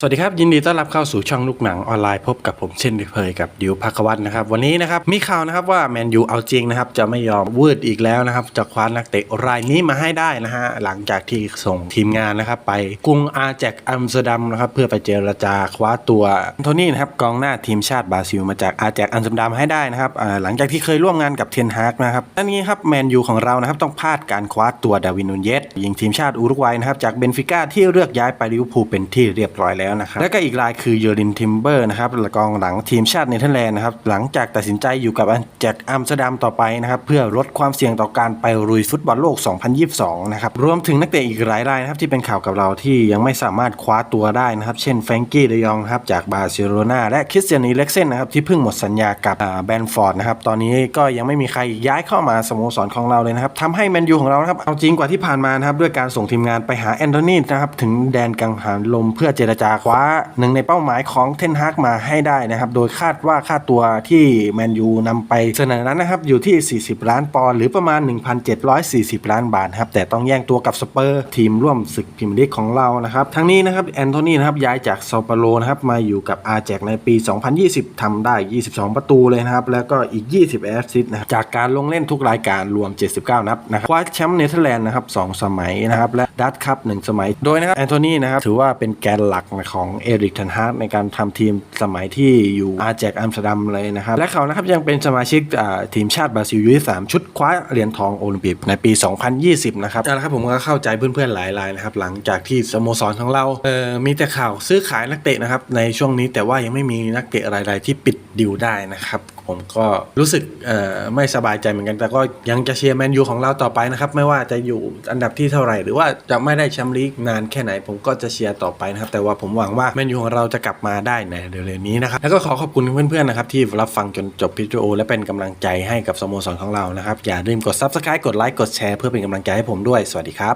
สวัสดีครับ ยินดีต้อนรับเข้าสู่ช่องลูกหนังออนไลน์พบกับผมเช่นเคยกับดิวพักวัฒน์นะครับ วันนี้นะครับมีข่าวนะครับว่าแมนยูเอาจริงนะครับ จะไม่ยอมวืดอีกแล้วนะครับ จะคว้านักเตะรายนี้มาให้ได้นะฮะหลังจากที่ส่งทีมงานนะครับ ไปกรุงอาแจกอัมสเตอร์ดัมนะครับเพื่อไปเจรจาคว้าตัวโทนี่นะครับกองหน้าทีมชาติบราซิลมาจากอาแจกอัมสเตอร์ดัมให้ได้นะครับหลังจากที่เคยร่วมงานกับเทนฮากนะครับอันนี้ครับแมนยูของเรานะครับต้องพลาดการคว้าตัวดาวินนูนเยสยิงทีมชาติอุรุกวัยนะครับจากเบนฟิก้าที่เลือกย้ายไปลิเวอร์พูลเป็นที่เรียบร้อยแล้วนะครับและก็อีกรายคือเยอรินทิมเบอร์นะครับกองหลังทีมชาติเนเธอร์แลนด์นะครับหลังจากตัดสินใจอยู่กับแจ็คอัมสเตอร์ดัมต่อไปนะครับเพื่อลดความเสี่ยงต่อการไปลุยฟุตบอลโลก 2022 นะครับรวมถึงนักเตะอีกหลายรายนะครับที่เป็นข่าวกับเราที่ยังไม่สามารถคว้าตัวได้นะครับเช่นแฟรงกี้เดยองนะครับจากบาร์เซโลนาและคริสเตียนอีเล็กเซนนะครับที่เพิ่งหมดสัญญากับแบนฟอร์ดนะครับตอนนี้ก็ยังไม่มีใครย้ายเข้ามาสโมสรของเราเลยนะครับทำให้แมนยูของเรานะครับเอาจริงกว่าที่ผ่านมานะครับด้วยการส่งทีมงานไปหาแอนโทนีนะครับถึงแดนกังหันลมเพื่อเจรจาคว้าหนึ่งในเป้าหมายของเทนฮากมาให้ได้นะครับ โดยคาดว่าค่าตัวที่แมนยูนำไปเสนอนั้นนะครับ อยู่ที่ 40 ล้านปอนด์หรือประมาณ 1,740 ล้านบาทครับ แต่ต้องแย่งตัวกับสเปอร์ทีมร่วมศึกพรีเมียร์ลีกของเรานะครับ ทั้งนี้นะครับแอนโทนีนะครับย้ายจากเซาเปโลนะครับมาอยู่กับอาแจกในปี 2020ทำได้ 22 ประตูเลยนะครับ แล้วก็อีก 20 แอสซิสต์นะจากการลงเล่นทุกรายการรวม 79 นัดนะครับคว้าแชมป์เนเธอร์แลนด์นะครับสองสมัยนะครับและดัตคัพหนึ่งสมัยโดยนะครับแอนโทนีนะครับถือว่าเป็นแกนหลักของเอริกเทนฮากในการทำทีมสมัยที่อยู่อาแจกอัมสเตอร์ดัมเลยนะครับ และเขานะครับยังเป็นสมาชิกทีมชาติบราซิลยูยี่สามชุดคว้าเหรียญทองโอลิมปิกในปี 2020 นะครับนั่นแหละครับผมก็เข้าใจเพื่อนๆหลายรายนะครับ หลังจากที่สโมสรของเราเอ่อมีแต่ข่าวซื้อขายนักเตะนะครับในช่วงนี้แต่ว่ายังไม่มีนักเตะรายๆที่ปิดดิวได้นะครับผมก็รู้สึกเอ่อไม่สบายใจเหมือนกัน แต่ก็ยังจะเชียร์แมนยูของเราต่อไปนะครับ ไม่ว่าจะอยู่อันดับที่เท่าไหร่ หรือว่าจะไม่ได้แชมป์ลีกนานแค่ไหน ผมก็จะเชียร์ต่อไปนะครับ แต่ว่าผมหวังว่าแมนยูของเราจะกลับมาได้ในเร็วๆนี้นะครับแล้วก็ขอขอบคุณเพื่อนๆนะครับที่รับฟังจนจบวิดีโอ และเป็นกำลังใจให้กับสโมสรของเรานะครับอย่าลืมกด subscribe กดไลค์กดแชร์เพื่อเป็นกำลังใจให้ผมด้วยสวัสดีครับ